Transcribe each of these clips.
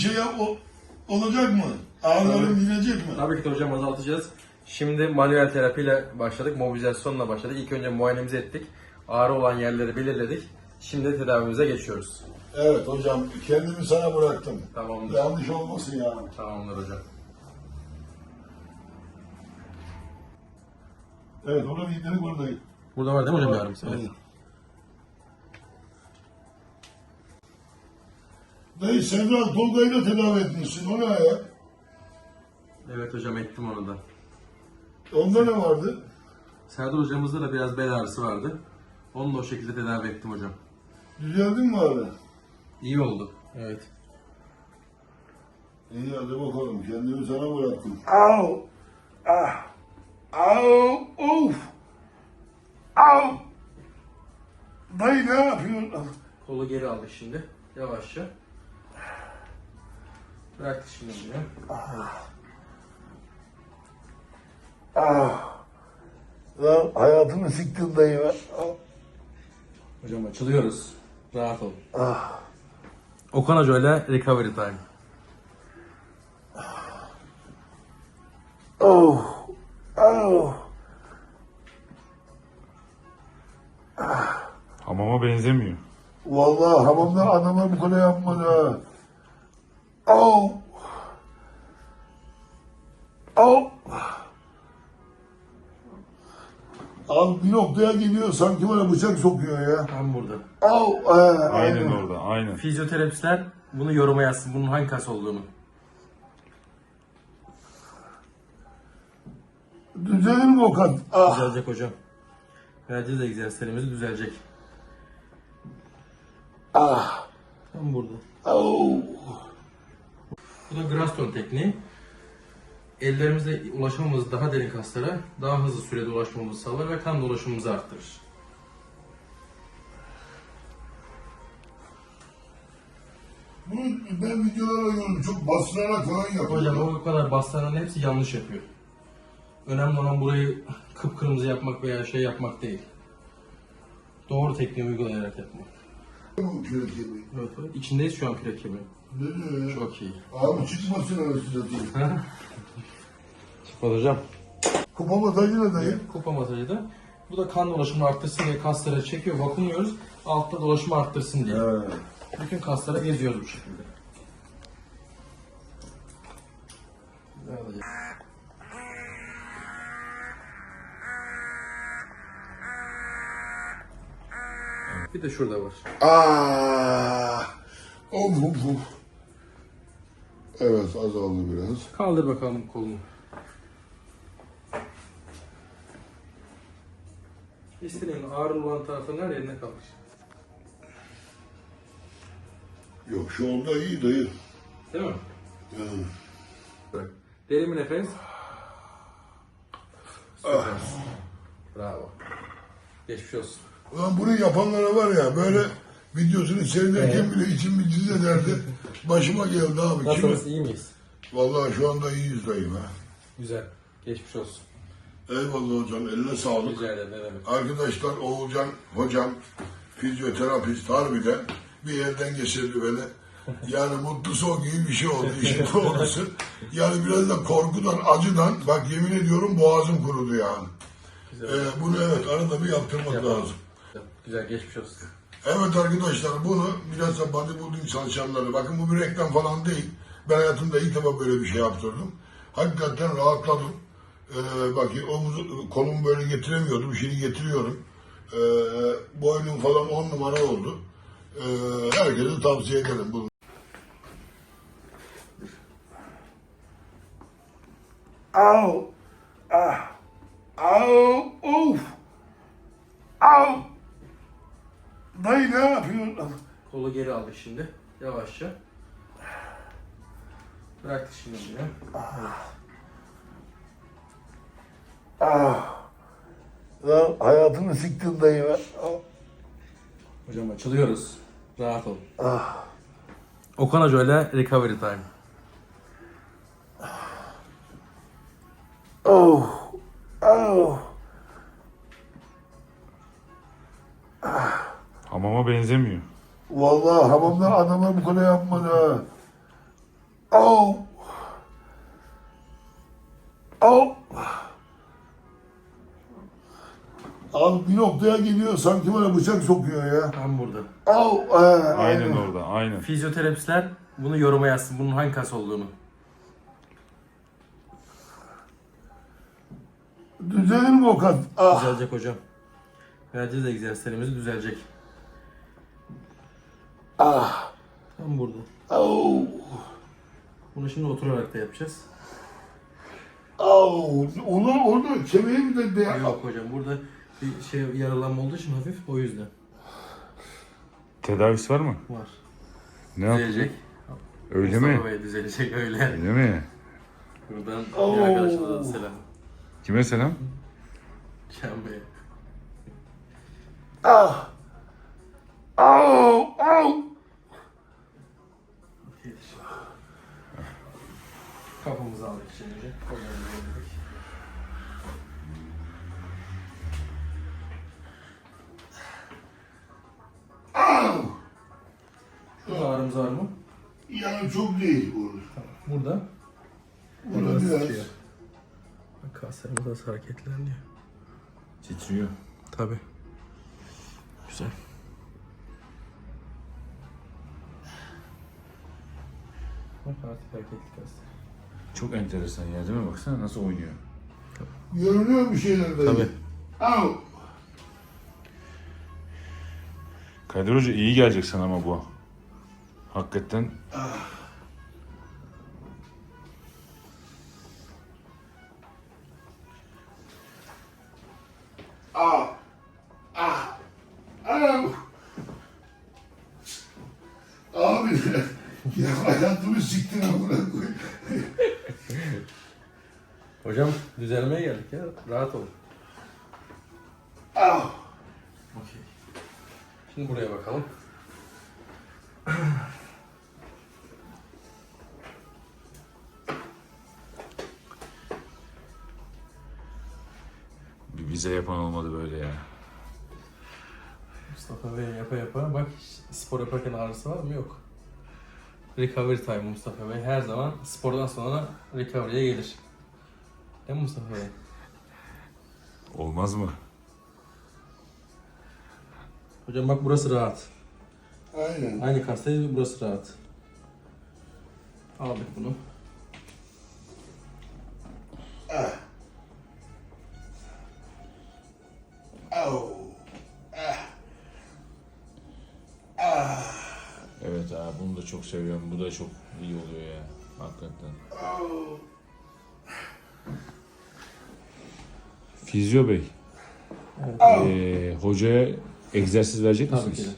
şey yap, o, olacak mı? Ağrıların dinecek mi? Tabii ki de hocam azaltacağız. Şimdi manuel terapiyle başladık, mobilizasyonla başladık. İlk önce muayenemizi ettik. Ağrı olan yerleri belirledik. Şimdi tedavimize geçiyoruz. Evet hocam kendimi sana bıraktım. Tamamdır. Yanlış olmasın yani. Tamamdır hocam. Evet onun iğneni buradayım. Burada var değil mi hocam yarım Aynen. Dayı Sevda Tolga'yı da tedavi etmişsin. O ne ya? Evet hocam ettim onu da. Onda ne vardı? Serdar hocamızda da biraz bel ağrısı vardı. Onu da o şekilde tedavi ettim hocam. Düzeldin mi abi? İyi oldu. Evet. İyi hadi bakalım. Kendimi sana bıraktım. Au! Ah! Au! Of! Au! Dayı ne yapıyorsun? Kolu geri aldık şimdi. Yavaşça. Bıraktık şimdi bunu. Ah! Lan hayatımı siktin dayı be. Ah! Hocam açılıyoruz. Rahat ol. Ah! Okan Hoca ile recovery time. Oh! Oh! Hamama benzemiyor. Vallahi hamamda anama bu kadar yapmadı ha. Oh! Oh! Abi bir noktaya geliyor sanki bana bıçak sokuyor ya. Tam burada. Oh! Ee, Aynen orada, aynen. Fizyoterapistler bunu yoruma yazsın. Bunun hangi kas olduğunu. Düzelir mi Okan? Ah! Düzelecek hocam. Verdiğiniz egzersizlerimiz düzelecek. Ah! Tam burada. Oh! Bu da Graston tekniği. Ellerimizle ulaşmamız daha derin kaslara daha hızlı sürede ulaşmamızı sağlar ve kan dolaşımımızı arttırır. Bunu ben videolara gördüm. Çok bastırarak falan yapıyor. Hocam o kadar bastıranların hepsi yanlış yapıyor. Önemli olan burayı kıpkırmızı yapmak veya şey yapmak değil. Doğru tekniği uygulayarak yapmak. Bu kürek yemeği. Evet, evet. İçindeyiz şu an kürek kemiği. Ne diyor ya? Çok iyi. Abi çıkmasın arası satayım. Çıkmadı hocam. Kupa masajı ne dayı? Kupa masajı da. Bu da kan dolaşımını arttırsın diye kaslara çekiyor, vakumluyoruz. Altta dolaşımı arttırsın diye. Evet. Bütün kaslara geziyoruz bu şekilde. Güzel Bir de şurada var. Ah! Of of of. Evet azaldı biraz. Kaldır bakalım kolunu. İstediğin ağrı olan tarafın her yerine kaldır. Yok şu anda iyi dayı. Değil mi? Yani. Bırak. Derin bir nefes. Süper. Bravo. Geçmiş olsun. Ulan bunu yapanlara var ya böyle videosunu seyrederken bile içim bir cız ederdi. Başıma geldi abi. Kim? Nasılsınız? iyi miyiz? Vallahi şu anda iyiyiz dayım ha. Güzel. Geçmiş olsun. Eyvallah hocam eline sağlık. Rica ederim. Ne demek. Arkadaşlar Oğulcan hocam fizyoterapist harbiden bir yerden geçirdi beni. Yani mutlu son gibi bir şey oldu işin doğrusu. Yani biraz da korkudan, acıdan bak yemin ediyorum boğazım kurudu yani. Güzel. Ee, bunu evet arada bir yaptırmak lazım. Güzel. Geçmiş olsun. Evet arkadaşlar bunu biraz da bodybuilding çalışanları bakın bu bir reklam falan değil. Ben hayatımda ilk defa böyle bir şey yaptırdım. Hakikaten rahatladım. Ee, bak omuz, kolumu böyle getiremiyordum. Şimdi getiriyorum. Ee, boynum falan on numara oldu. Ee, herkese tavsiye ederim bunu. Au! Ah! Au! Of! Au! Dayı ne yapıyorsun? Kolu geri aldık şimdi. Yavaşça. Bıraktık şimdi bunu. Ah! Lan hayatımı siktin dayı be. Hocam açılıyoruz. Rahat ol. Ah! Okan Hoca ile recovery time. Oh! Oh! Hamama benzemiyor. Vallahi hamamda anama bu kadar yapmadı ha. Au. Au. Abi bir noktaya geliyor sanki bana bıçak sokuyor ya. Tam burada. Au. Ee, Aynen orada. Aynen. Fizyoterapistler bunu yoruma yazsın. Bunun hangi kas olduğunu. Düzelir mi o kat? Ah. Düzelecek hocam. Vereceğiz egzersizlerimizi düzelecek. Ah. Tam burada. Au. Bunu şimdi oturarak da yapacağız. Au. Onu orada kemiğim de de. Yok hocam burada bir şey yaralanma olduğu için hafif o yüzden Tedavisi var mı? var. Ne yap? Düzelecek. Öyle Mustafa mi? Bey düzelecek öyle. Öyle mi? Buradan Oo. bir arkadaşımıza da selam. Kime selam? Can Bey. Ah. Au. Au. Kafamızı aldık şimdi. Kollarımızı aldık. Au. Şurada ağrımız var mı? Yani çok değil bu. Burada. Burada biraz. tutuyor. Bak kaslarımız nasıl hareketleniyor. Titriyor. Tabi. Güzel. Bak artık hareketli kaslar. Çok enteresan ya değil mi? Baksana nasıl oynuyor. Görünüyor bir şeyler böyle. Tabii. Au. Kadir Hoca iyi gelecek sana ama bu. Hakikaten Ah. Ah. Au. Abi ya hayatımı siktin amına koyayım. Hocam düzelmeye geldik ya. Rahat olun. Ah. Okey. Şimdi buraya bakalım. bir vize yapan olmadı böyle ya. Mustafa Bey yapa yapa bak spor yaparken ağrısı var mı? Yok. Recovery time Mustafa Bey. Her zaman spordan sonra recovery'e gelir. Değil mi Mustafa Bey? Olmaz mı? Hocam bak burası rahat. Aynen. Aynı kastayız burası rahat. Aldık bunu. Ah. Çok seviyorum. Bu da çok iyi oluyor ya. Hakikaten. Fizyo Bey, Evet. ee, hocaya egzersiz verecek Tabii ki misiniz? de.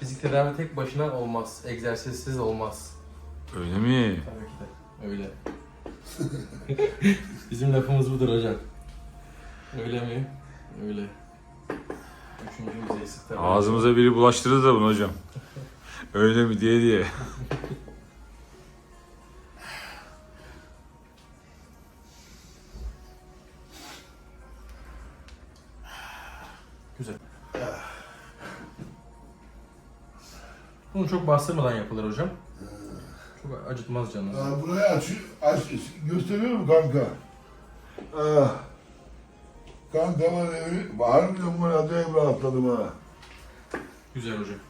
Fizik tedavi tek başına olmaz. Egzersizsiz olmaz. Öyle mi? Tabii ki de. Öyle. Bizim lafımız budur hocam. Öyle mi? Öyle. Üçüncü yüzey sistem. Ağzımıza biri bulaştırdı da bunu hocam. Öyle mi diye diye. Güzel. Bunu çok bastırmadan yapılır hocam. Çok acıtmaz canınızı. Ah, burayı aç, aç, gösteriyorum kanka. Ah. Kanka var evi, harbiden var acayip rahatladım ha. Güzel hocam.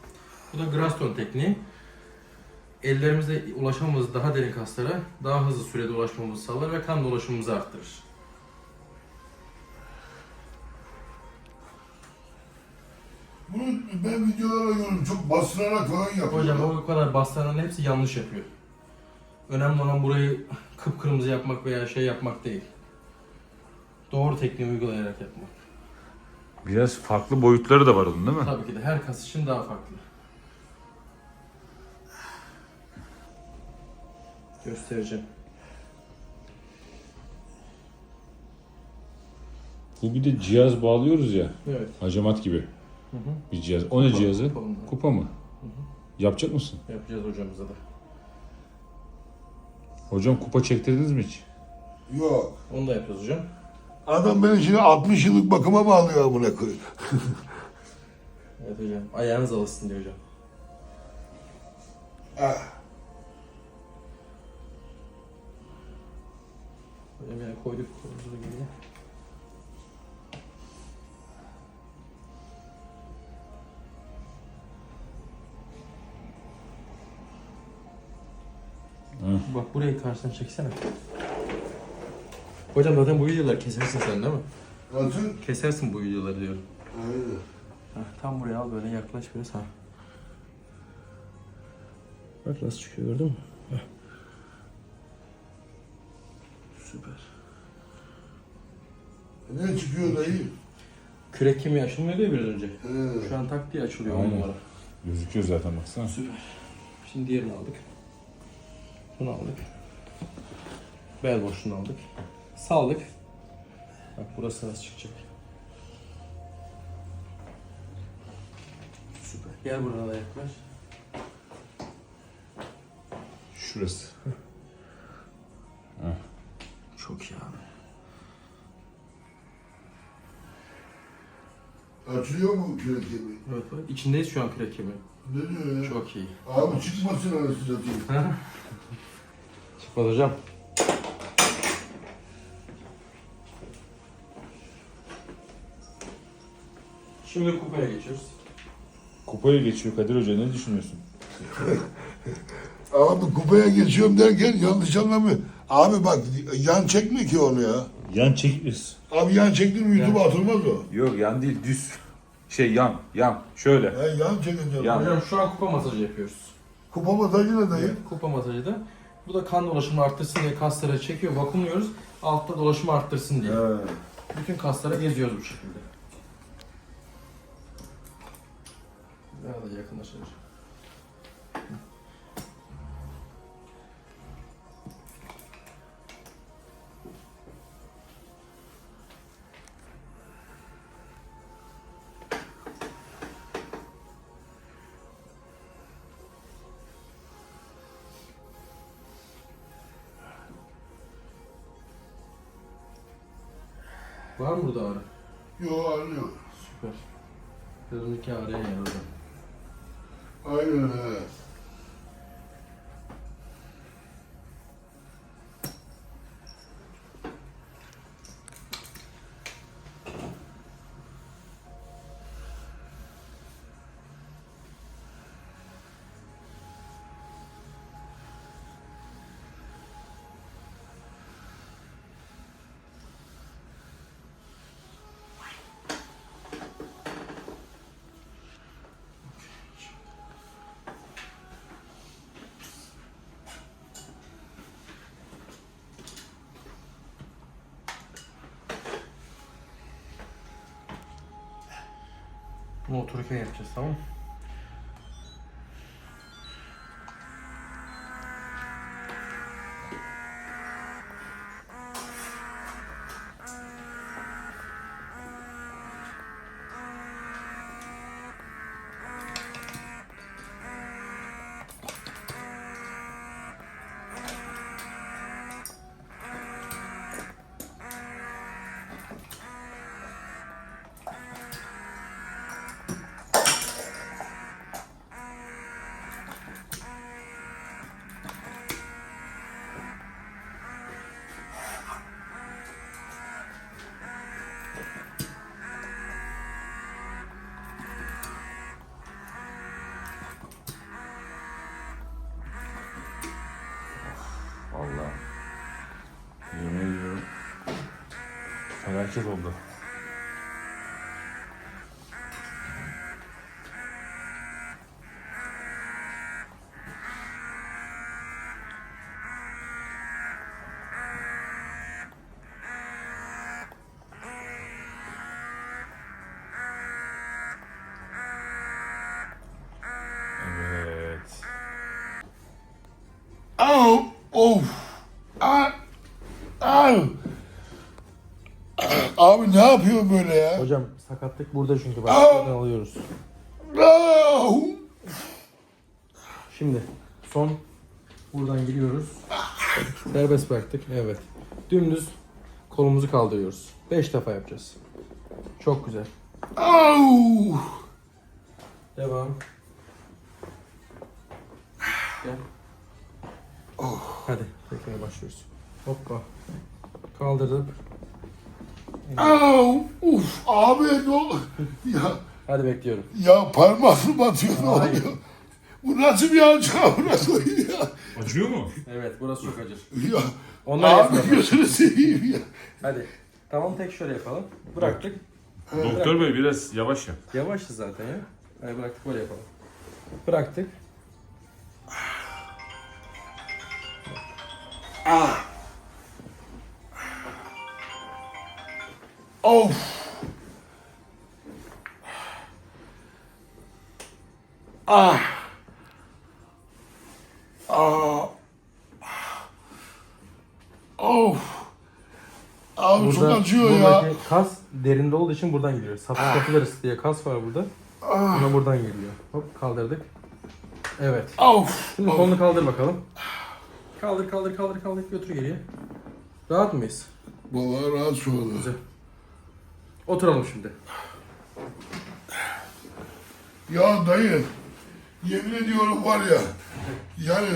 Bu da Graston tekniği. Ellerimizle ulaşmamız daha derin kaslara daha hızlı sürede ulaşmamızı sağlar ve kan dolaşımımızı arttırır. Bunu ben videolara görüyorum, çok bastırarak falan yapıyor. Hocam o kadar bastıranların hepsi yanlış yapıyor. Önemli olan burayı kıpkırmızı yapmak veya şey yapmak değil. Doğru tekniği uygulayarak yapmak. Biraz farklı boyutları da var onun değil mi? Tabii ki de her kas için daha farklı. Göstereceğim. Bu bir de cihaz bağlıyoruz ya. Evet. Hacamat gibi Hı hı. bir cihaz. O ne Kupa, cihazı? kupa. Kupa mı? Yapacak mısın? Yapacağız hocamıza da. Hocam kupa çektirdiniz mi hiç? Yok. Onu da yapıyoruz hocam. Adam beni şimdi 60 yıllık bakıma bağlıyor amına koyayım. Evet hocam. Ayağınız alışsın diyor hocam. Ah. Hocam yani koyduk kolumuzu geriye. Hı. Bak burayı karşıdan çeksene. Hocam zaten bu videoları kesersin sen değil mi? Nasıl? Kesersin bu videoları diyorum. Aynen. Heh, tam buraya al böyle yaklaş biraz ha. Bak nasıl çıkıyor gördün mü? Heh. Süper. Ne çıkıyor dayı? Kürek kemiği açılmıyordu ya biraz önce. He. Şu an tak diye açılıyor on Aynen. numara. Gözüküyor zaten baksana. Süper. Şimdi diğerini aldık. Bunu aldık. Bel boşluğunu aldık. Saldık. Bak burası nasıl çıkacak. Süper. Gel buraya yaklaş. Şurası. Çok iyi abi. Açılıyor mu kürek kemiği? Evet bak içindeyiz şu an kürek kemiği. Ne diyor ya? Çok iyi. Abi çıkmasın arası satayım. Çıkmaz hocam. Şimdi kupaya geçiyoruz. Kupaya geçiyor Kadir Hoca ne düşünüyorsun? Abi kupaya geçiyorum derken yanlış anlamıyor. Abi bak yan çekme ki onu ya. Yan çekmiyoruz. Abi yan çektin mi YouTube'a atılmaz o. Yok yan değil düz. Şey yan yan şöyle. Ya yan çekeceğim. Yan. Hocam şu an kupa masajı yapıyoruz. Kupa masajı ne dayı? Kupa masajı da. Bu da kan dolaşımını arttırsın diye kaslara çekiyor, vakumluyoruz. Altta dolaşımı arttırsın diye. He. Bütün kaslara geziyoruz bu şekilde. Daha da yakınlaşır. Var mı burada ağrı? Yo anlıyor. Süper. Biraz önceki ağrıya yer hocam. Aynen he. Bunu otururken yapacağız tamam mı? Felaket oldu. Evet. Au! Of! Abi ne yapıyor böyle ya? Hocam sakatlık burada çünkü bak Aa! buradan alıyoruz. Au! Şimdi son buradan giriyoruz. Serbest bıraktık. Evet. Dümdüz kolumuzu kaldırıyoruz. 5 defa yapacağız. Çok güzel. Au! Devam. Gel. Hadi tekrar başlıyoruz. Hoppa. Kaldırdık. Au, uf, abi ne oldu? Ya, Hadi bekliyorum. ya parmağım batıyor ne Hayır. oluyor? Bu nasıl bir alçak burası ya? Acıyor mu? Evet burası çok acır. Ya, Onlar abi yapıyor. gözünü seveyim ya. Hadi. Tamam tek şöyle yapalım. Bıraktık. Doktor bey biraz yavaş yap. Yavaşız zaten ya. Hadi bıraktık böyle yapalım. Bıraktık. Of. Ah. Ah. Of. Abi çok acıyor ya. kas derinde olduğu için buradan geliyor. Sapskapılarız diye kas var burada. Ah. Buna buradan geliyor. Hop kaldırdık. Evet. Of. Şimdi kolunu kaldır bakalım. Kaldır kaldır kaldır kaldır götür geriye. Rahat mıyız? Vallahi rahatsız oldu. Güzel. Oturalım şimdi. Ya dayı, yemin ediyorum var ya, yani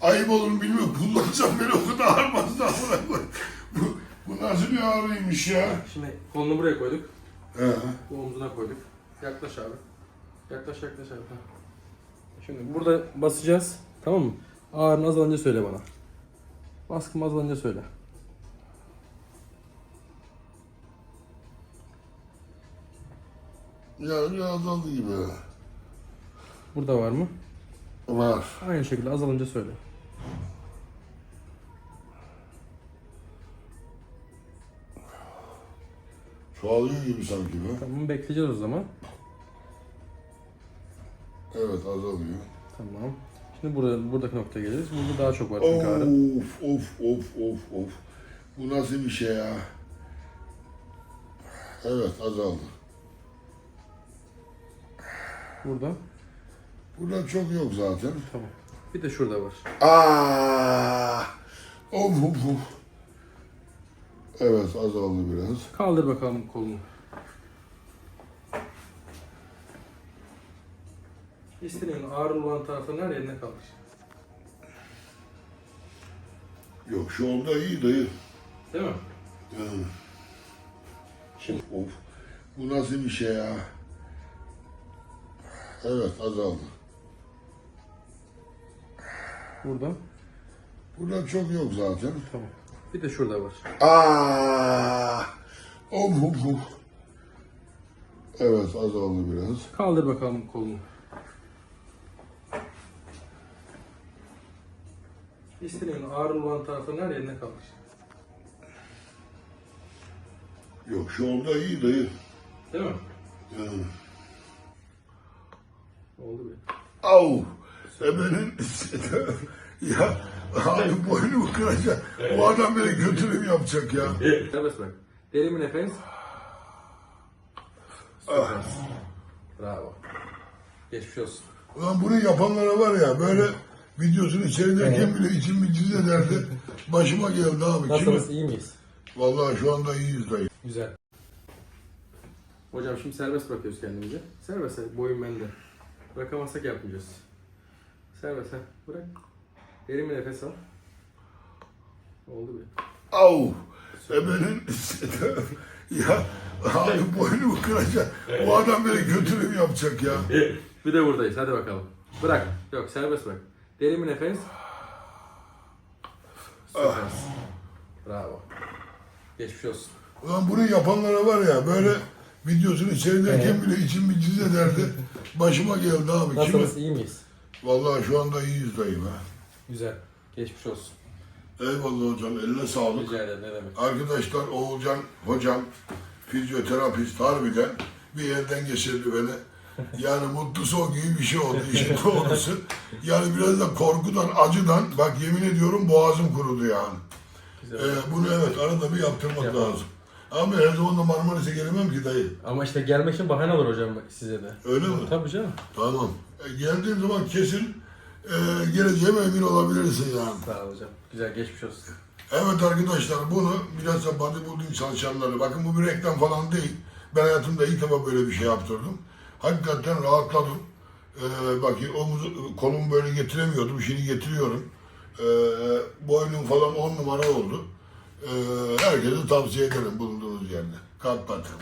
ayıp olur mu bilmiyorum, kullansam beni o kadar ağırmaz da amına koy. bu, bu nasıl bir ağrıymış ya? Şimdi kolunu buraya koyduk. He. Bu omzuna koyduk. Yaklaş abi. Yaklaş yaklaş abi. Ha. Şimdi burada basacağız. Tamam mı? Ağrın azalınca söyle bana. Baskım azalınca söyle. Ya biraz azaldı gibi. Burada var mı? Var. Aynı şekilde azalınca söyle. Çoğalıyor gibi sanki be. Tamam bekleyeceğiz o zaman. Evet azalıyor. Tamam. Şimdi burada buradaki noktaya geliriz. Burada daha çok var çünkü ağrı. Of of of of of. Bu nasıl bir şey ya? Evet azaldı. Burada. Burada çok yok zaten. Tamam. Bir de şurada var. Aa! Of of of. Evet azaldı biraz. Kaldır bakalım kolunu. İstediğin ağrı olan tarafın her yerine kaldır. Yok şu anda iyi dayı. Değil mi? Yani. Of of. Bu nasıl bir şey ya? Evet azaldı. Burada. Burada çok yok zaten. Tamam. Bir de şurada var. Aa! Of of of. Evet azaldı biraz. Kaldır bakalım kolunu. İstediğin ağrı olan tarafın her yerine kaldır. Yok şu anda iyi dayı. Değil mi? Yani. Oldu bir. Au! Ebenin ya abi boynumu kıracak. Bu adam beni götürüm yapacak ya. Serbest bırak. Derin bir nefes. Süper. Bravo. Geçmiş olsun. Ulan bunu yapanlara var ya böyle videosunu seyrederken bile içim bir cız ederdi. Başıma geldi abi. Nasılsınız? iyi miyiz? Vallahi şu anda iyiyiz dayı. Güzel. Hocam şimdi serbest bırakıyoruz kendimizi. Serbest. boyun bende. Bırakamazsak yapmayacağız. Serbest, ha. bırak. Derin bir nefes al. Oldu bir. Au! Ebenin ya abi boynumu kıracak. Bu adam beni götürüm yapacak ya. Bir de buradayız, hadi bakalım. Bırak. Yok, serbest bırak. Derin bir nefes. Süpersin. Bravo. Geçmiş olsun. Ulan bunu yapanlara var ya böyle videosunu seyrederken bile içim bir cız ederdi. Başıma geldi abi. Nasılsınız? iyi miyiz? Vallahi şu anda iyiyiz dayı be. Güzel. Geçmiş olsun. Eyvallah hocam eline sağlık. Rica ederim, ne demek. Arkadaşlar Oğulcan hocam fizyoterapist harbiden bir yerden geçirdi beni. Yani mutlu son gibi bir şey oldu işin doğrusu. Yani biraz da korkudan, acıdan bak yemin ediyorum boğazım kurudu yani. Güzel. Ee, bunu evet arada bir yaptırmak Yapalım. lazım. Ama her zaman da Marmaris'e gelemem ki dayı. Ama işte gelmek için bahane olur hocam size de. Öyle mi? Tabii canım. Tamam. E, geldiğim zaman kesin e, geleceğime emin olabilirsin yani. Sağ ol hocam. Güzel geçmiş olsun. Evet arkadaşlar bunu biraz da bodybuilding çalışanları bakın bu bir reklam falan değil. Ben hayatımda ilk defa böyle bir şey yaptırdım. Hakikaten rahatladım. Ee, bak omuz, kolumu böyle getiremiyordum. Şimdi getiriyorum. Ee, boynum falan on numara oldu. Ee, herkese tavsiye ederim bulunduğunuz yerde. Kalp patron.